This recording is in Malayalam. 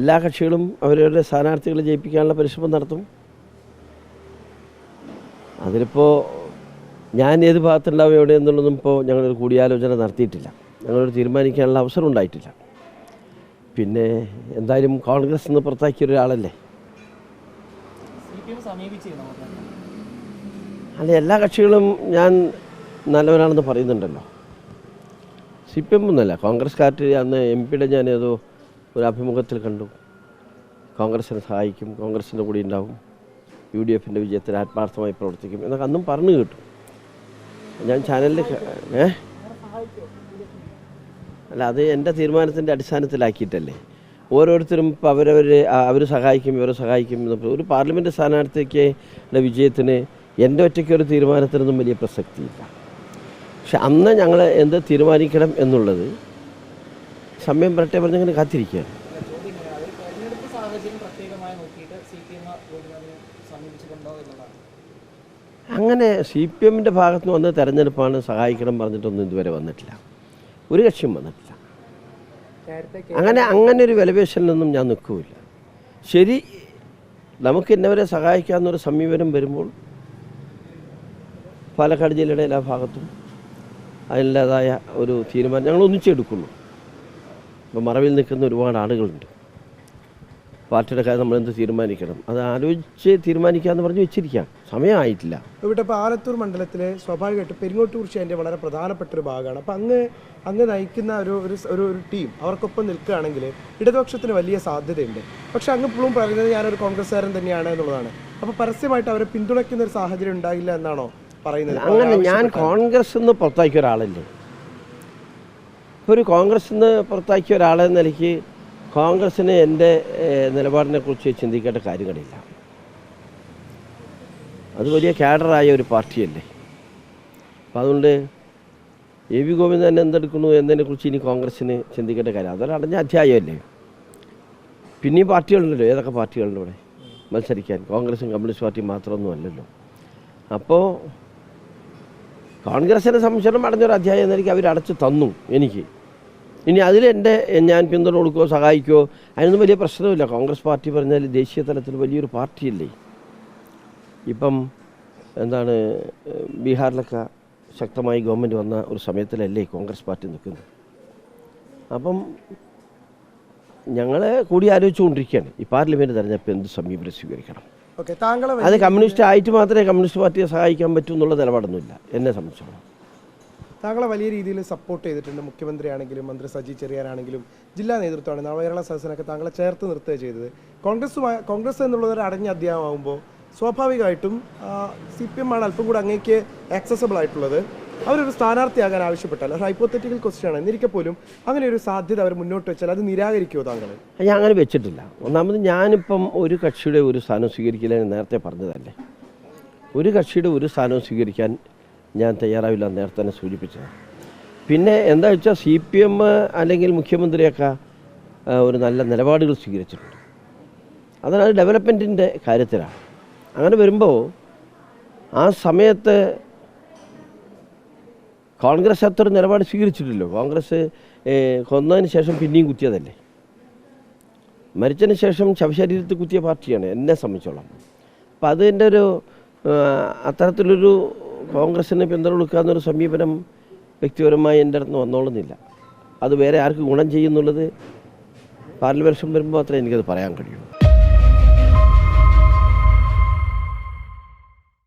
എല്ലാ കക്ഷികളും അവരവരുടെ സ്ഥാനാർത്ഥികളെ ജയിപ്പിക്കാനുള്ള പരിശ്രമം നടത്തും. അതിലിപ്പോൾ ഞാൻ ഏത് ഭാഗത്തുണ്ടാവും എവിടെ എന്നുള്ളതും ഇപ്പോൾ ഞങ്ങളൊരു കൂടിയാലോചന നടത്തിയിട്ടില്ല. ഞങ്ങളൊരു തീരുമാനിക്കാനുള്ള അവസരം ഉണ്ടായിട്ടില്ല. പിന്നെ എന്തായാലും കോൺഗ്രസ് നിന്ന് പുറത്താക്കിയ ഒരാളല്ലേ? അല്ല എല്ലാ കക്ഷികളും ഞാൻ നല്ലവരാണെന്ന് പറയുന്നുണ്ടല്ലോ. സി പി എം ഒന്നല്ല കോൺഗ്രസ്കാർക്ക് അന്ന് എം പിയുടെ ഞാൻ ഏതോ ഒരു അഭിമുഖത്തിൽ കണ്ടു. കോൺഗ്രസിനെ സഹായിക്കും കോൺഗ്രസിന്റെ കൂടെ ഉണ്ടാവും യു ഡി എഫിന്റെ വിജയത്തിൽ ആത്മാർത്ഥമായി പ്രവർത്തിക്കും എന്നൊക്കെ അന്നും പറഞ്ഞു കേട്ടു. ഞാൻ ചാനലിൽ ഏ? അല്ല അത് എന്റെ തീരുമാനത്തിന്റെ അടിസ്ഥാനത്തിലാക്കിയിട്ടല്ലേ. ഓരോരുത്തരും ഇപ്പോൾ അവരവർ അവർ സഹായിക്കും ഇവരെ സഹായിക്കും എന്ന് പറയും. ഒരു പാർലമെന്റ് സ്ഥാനാർത്ഥിക്ക് വിജയത്തിന് എന്റെ ഒറ്റയ്ക്ക് ഒരു തീരുമാനത്തിനൊന്നും വലിയ പ്രസക്തിയില്ല. പക്ഷെ അന്ന് ഞങ്ങൾ എന്ത് തീരുമാനിക്കണം എന്നുള്ളത് സമയം വരട്ടെ പറഞ്ഞങ്ങനെ കാത്തിരിക്കുകയാണ്. അങ്ങനെ സി പി എമ്മിന്റെ ഭാഗത്ത് നിന്ന് വന്ന തെരഞ്ഞെടുപ്പാണ് സഹായിക്കണം പറഞ്ഞിട്ടൊന്നും ഇതുവരെ വന്നിട്ടില്ല. ഒരു കക്ഷിയും വന്നിട്ടില്ല. അങ്ങനെ അങ്ങനെ ഒരു വിലപേശലിനൊന്നും ഞാൻ നിൽക്കില്ല. ശരി നമുക്ക് ഇന്നവരെ സഹായിക്കാവുന്നൊരു സമീപനം വരുമ്പോൾ പാലക്കാട് ജില്ലയുടെ എല്ലാ ഭാഗത്തും അതിന്റേതായ ഒരു തീരുമാനം ഞങ്ങൾ ഒന്നിച്ചെടുക്കുള്ളൂ ഇപ്പോൾ മറവിൽ നിൽക്കുന്ന ഒരുപാട് ആളുകളുണ്ട്. പാർട്ടിയുടെ കാര്യം നമ്മളെന്ത് തീരുമാനിക്കണം? അത് ആലോചിച്ച് തീരുമാനിക്കാമെന്ന് പറഞ്ഞ് വെച്ചിരിക്കാം. സമയമായിട്ടില്ല. ഇവിടെ ഇപ്പോൾ ആലത്തൂർ മണ്ഡലത്തിലെ സ്വാഭാവികമായിട്ട് പെരിങ്ങോട്ടൂർ ഷേന്റെ വളരെ പ്രധാനപ്പെട്ട ഒരു ഭാഗമാണ്. അപ്പം അങ്ങ് അങ്ങ് നയിക്കുന്ന ഒരു ഒരു ഒരു ടീം അവർക്കൊപ്പം നിൽക്കുകയാണെങ്കിൽ ഇടതുപക്ഷത്തിന് വലിയ സാധ്യതയുണ്ട്. പക്ഷെ അങ്ങ് ഇപ്പോഴും പറയുന്നത് ഞാനൊരു കോൺഗ്രസ്സുകാരൻ തന്നെയാണ് എന്നുള്ളതാണ്. അപ്പോൾ പരസ്യമായിട്ട് അവരെ പിന്തുണയ്ക്കുന്ന ഒരു സാഹചര്യം ഉണ്ടാകില്ല എന്നാണോ പറയുന്നത്? അങ്ങനെ ഞാൻ. കോൺഗ്രസ് നിന്ന് പുറത്താക്കിയ ഒരാളല്ലേ? ഒരു കോൺഗ്രസ് നിന്ന് പുറത്താക്കിയ ഒരാളെന്ന നിലയ്ക്ക് കോൺഗ്രസ്സിന് എന്റെ നിലപാടിനെ കുറിച്ച് ചിന്തിക്കേണ്ട കാര്യങ്ങളില്ല. അത് വലിയ കാഡറായ ഒരു പാർട്ടിയല്ലേ. അപ്പം അതുകൊണ്ട് എ വി ഗോവിന്ദൻ എന്തെടുക്കുന്നു എന്നതിനെക്കുറിച്ച് ഇനി കോൺഗ്രസ്സിന് ചിന്തിക്കേണ്ട കാര്യം അതൊരു അടഞ്ഞ അധ്യായമല്ലേ. പിന്നെയും പാർട്ടികളുണ്ടല്ലോ. ഏതൊക്കെ പാർട്ടികളുണ്ട് ഇവിടെ? മത്സരിക്കാൻ. കോൺഗ്രസും കമ്മ്യൂണിസ്റ്റ് പാർട്ടിയും മാത്രമൊന്നും അല്ലല്ലോ. അപ്പോൾ കോൺഗ്രസിനെ സംശയം അടഞ്ഞൊരു അധ്യായം എന്നെനിക്ക് അവർ അടച്ചു തന്നു എനിക്ക്. ഇനി അതിലെന്റെ ഞാൻ പിന്തുണ കൊടുക്കുകയോ സഹായിക്കുകയോ അതിനൊന്നും വലിയ പ്രശ്നമില്ല. കോൺഗ്രസ് പാർട്ടി പറഞ്ഞാൽ ദേശീയ തലത്തിൽ വലിയൊരു പാർട്ടിയല്ലേ. ഇപ്പം എന്താണ് ബീഹാറിലൊക്കെ ശക്തമായി ഗവൺമെന്റ് വന്ന ഒരു സമയത്തിലല്ലേ കോൺഗ്രസ് പാർട്ടി നിൽക്കുന്നത്. അപ്പം ഞങ്ങളെ കൂടി ആലോചിച്ചുകൊണ്ടിരിക്കുകയാണ്. ഈ പാർലമെന്റ് തെരഞ്ഞെടുപ്പ് എന്ത് സമീപനം സ്വീകരിക്കണം. അത് കമ്മ്യൂണിസ്റ്റ് ആയിട്ട് മാത്രമേ കമ്മ്യൂണിസ്റ്റ് പാർട്ടിയെ സഹായിക്കാൻ പറ്റൂ എന്നുള്ള നിലപാടൊന്നുമില്ല. എന്നെ സംബന്ധിച്ചോളം താങ്കളെ വലിയ രീതിയിൽ സപ്പോർട്ട് ചെയ്തിട്ടുണ്ട് മുഖ്യമന്ത്രിയാണെങ്കിലും മന്ത്രി സജി ചെറിയാനാണെങ്കിലും ജില്ലാ നേതൃത്വമാണ്. നവകേരള സദസ്സിനൊക്കെ താങ്കളെ ചേർത്ത് നിർത്തുക ചെയ്തത്. കോൺഗ്രസ് കോൺഗ്രസ് എന്നുള്ളത് ഒരു അടഞ്ഞ അധ്യായമാകുമ്പോൾ സ്വാഭാവികമായിട്ടും സി പി എം ആണ് അല്പം കൂടെ അങ്ങേക്ക് ആക്സസബിൾ ആയിട്ടുള്ളത്. അവരൊരു സ്ഥാനാർത്ഥിയാകാൻ ആവശ്യപ്പെട്ടാൽ ഒരു ഹൈപ്പോത്തറ്റിക്കൽ ക്വസ്റ്റ്യൻ ആണ്. എന്നിരിക്കെ പോലും അങ്ങനെ ഒരു സാധ്യത അവർ മുന്നോട്ട് വെച്ചാൽ അത് നിരാകരിക്കുമോ താങ്കൾ ഞാൻ അങ്ങനെ വെച്ചിട്ടില്ല. ഒന്നാമത് ഞാനിപ്പം ഒരു കക്ഷിയുടെ ഒരു സ്ഥാനം സ്വീകരിക്കില്ല നേരത്തെ പറഞ്ഞതല്ലേ? ഒരു കക്ഷിയുടെ ഒരു സ്ഥാനവും സ്വീകരിക്കാൻ ഞാൻ തയ്യാറാവില്ല നേരത്തെ തന്നെ സൂചിപ്പിച്ചത് പിന്നെ എന്താ വെച്ചാൽ സി പി എം അല്ലെങ്കിൽ മുഖ്യമന്ത്രിയൊക്കെ ഒരു നല്ല നിലപാടുകൾ സ്വീകരിച്ചിട്ടുണ്ട്. അതാണ് ഡെവലപ്മെന്റിന്റെ കാര്യത്തിലാണ്. അങ്ങനെ വരുമ്പോൾ ആ സമയത്ത് കോൺഗ്രസ് അത്ര നിലപാട് സ്വീകരിച്ചിട്ടില്ലല്ലോ. കോൺഗ്രസ് കൊന്നതിന് ശേഷം പിന്നെയും കുത്തിയതല്ലേ? മരിച്ചതിന് ശേഷം ശവശരീരത്തിൽ കുത്തിയ പാർട്ടിയാണ് എന്നെ സംബന്ധിച്ചോളം. അപ്പം അതിന്റെ ഒരു അത്തരത്തിലൊരു കോൺഗ്രസ്സിന് പിന്തുണ കൊടുക്കാവുന്നൊരു സമീപനം വ്യക്തിപരമായി എന്റെ അടുത്ത് വന്നോളുന്നില്ല. അത് വേറെ ആർക്ക് ഗുണം ചെയ്യുന്നുള്ളത് പാർലമെന്റ് വരുമ്പോൾ മാത്രമേ എനിക്കത് പറയാൻ കഴിയൂ